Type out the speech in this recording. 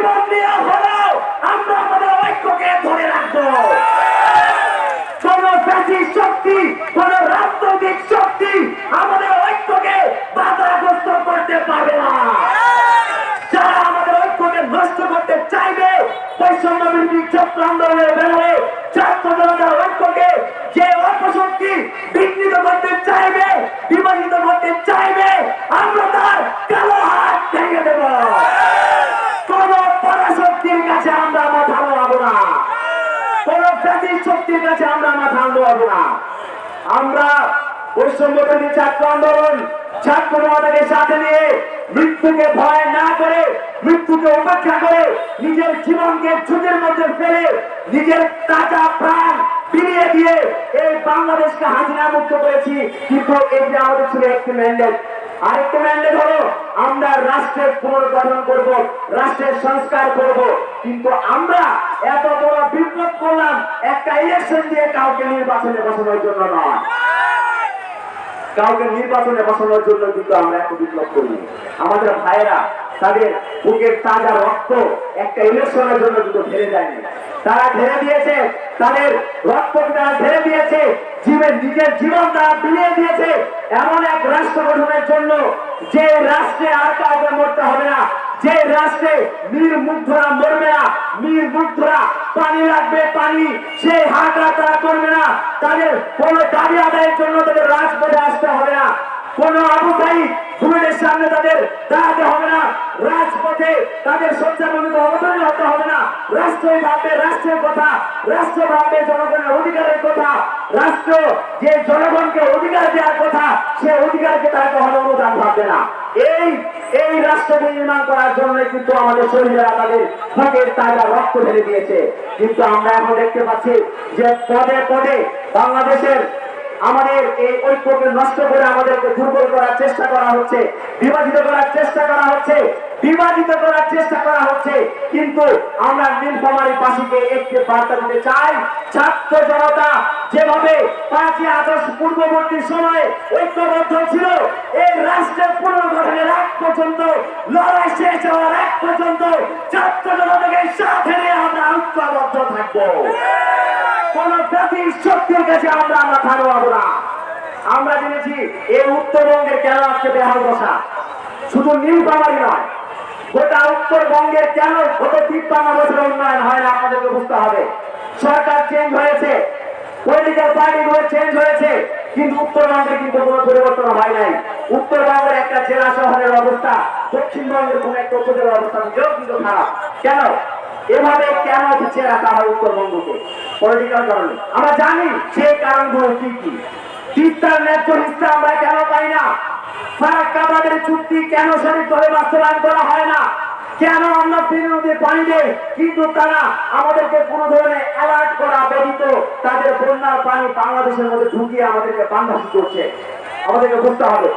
জীবন দিয়ে হলেও আমরা আমাদের ঐক্যকে ধরে রাখব। কোন জাতি শক্তি কোন রাজনৈতিক শক্তি আমাদের ঐক্যকে বাধাগ্রস্ত করতে পারবে না। আমাদের ঐক্যকে নষ্ট করতে চাইবে বৈষম্য বিরোধী ছাত্র আন্দোলনের ব্যাপারে শক্তির কাছে আমরা মাথা নোয়াবো না। আমরা বৈষম্যবাদী ছাত্র আন্দোলন, ছাত্র জনতাকে সাথে নিয়ে মৃত্যুকে ভয় না করে, মৃত্যুকে উপেক্ষা করে নিজের জীবনকে ঝুঁকির মধ্যে ফেলে নিজের তাজা প্রাণ ফিরিয়ে দিয়ে এই বাংলাদেশকে হাজিরা মুক্ত করেছি। কিন্তু এই যে আমাদের ছিল একটি ম্যান্ডেট আরেকটি ম্যান্ডেট হলো রাষ্ট্রের পুনর্গঠন করব, রাষ্ট্রের সংস্কার করব। কিন্তু আমরা এত বড় বিপ্লব করলাম, একটা ইলেকশন দিয়ে কাউকে নির্বাচনে বসানোর জন্য নয়। কাউকে নির্বাচনে বসানোর জন্য কিন্তু আমরা এত বিপ্লব করি আমাদের ভাইয়েরা, তাদের বুকের তাজা রক্ত একটা ইলেকশনের জন্য কিন্তু ফেলে যায়নি তারা ঢেলে দিয়েছে, তাদের রক্ত তারা ঢেলে দিয়েছে জীবন নিজের জীবন তারা বিলিয়ে দিয়েছে। এমন এক রাষ্ট্র গঠনের জন্য যে রাষ্ট্রে আর কাউকে মরতে হবে না, যে রাষ্ট্রে নির্মুগ্ধরা মরবে না নির্মুগ্ধরা পানি লাগবে পানি সেই হাঁকড়া তারা করবে না। তাদের কোন দাবি আদায়ের জন্য তাদের রাজপথে আসতে হবে না। কোন আবু ঘুমের সামনে তাদের দাঁড়াতে হবে না, রাজপথে তাদের সজ্জাবন্ধিত অবতরণ হতে হবে না। রাষ্ট্রই ভাববে রাষ্ট্রের কথা, রাষ্ট্র ভাববে জনগণের অধিকারের কথা, রাষ্ট্র যে জনগণকে অধিকার দেওয়ার কথা, সে অধিকারকে তারা কখনো অনুদান ভাববে না। এই এই রাষ্ট্রকে নির্মাণ করার জন্য কিন্তু আমাদের শহীদরা তাদের বুকের তাজা রক্ত ঢেলে দিয়েছে। কিন্তু আমরা এখন দেখতে পাচ্ছি যে পদে পদে বাংলাদেশের আমাদের এই ঐক্যকে নষ্ট করে আমাদেরকে দুর্বল করার চেষ্টা করা হচ্ছে, বিভাজিত করার চেষ্টা করা হচ্ছে, বিভাজিত করার চেষ্টা করা হচ্ছে। কিন্তু আমরা নীলফামারী বাসীকে একটি বার্তা দিতে চাই, ছাত্র জনতা যেভাবে পাঁচই আগস্ট পূর্ববর্তী সময়ে ঐক্যবদ্ধ ছিল, এই রাষ্ট্রের পুনর্গঠনের এক পর্যন্ত, লড়াই শেষ হওয়ার এক পর্যন্ত ছাত্র জনতাকে সাথে নিয়ে আমরা ঐক্যবদ্ধ থাকব। কোন শক্তির কাছে আমরা মাথা নোয়াবো না। আমরা জেনেছি এই উত্তরবঙ্গের কেন আজকে বেহাল দশা? শুধু নীলফামারি নয়, গোটা উত্তরবঙ্গের কেন গত তিপ্পান্ন বছরের উন্নয়ন হয় না আপনাদেরকে বুঝতে হবে। সরকার চেঞ্জ হয়েছে পলিটিক্যাল পার্টি গুলো চেঞ্জ হয়েছে, কিন্তু উত্তরবঙ্গে কিন্তু কোনো পরিবর্তন হয় নাই। উত্তরবঙ্গের একটা জেলা শহরের অবস্থা, দক্ষিণবঙ্গের কোন একটা উপজেলার অবস্থা নিজেও কিন্তু খারাপ। কেন? এভাবে কেন পিছিয়ে রাখা হয় উত্তরবঙ্গকে? পলিটিক্যাল কারণে। আমরা জানি সেই কারণগুলো কি কি। তিস্তার ন্যায্য আমরা কেন পাই না? চুক্তি কেন বাস্তবায়ন করা হয় না? কেন ফিরে নদীর পানি দেই কিন্তু তারা আমাদেরকে কোনো ধরনের অ্যালার্ট করা ব্যতীত তাদের বন্যার পানি বাংলাদেশের মধ্যে ঢুকিয়ে আমাদেরকে করছে? আমাদেরকে বুঝতে হবে।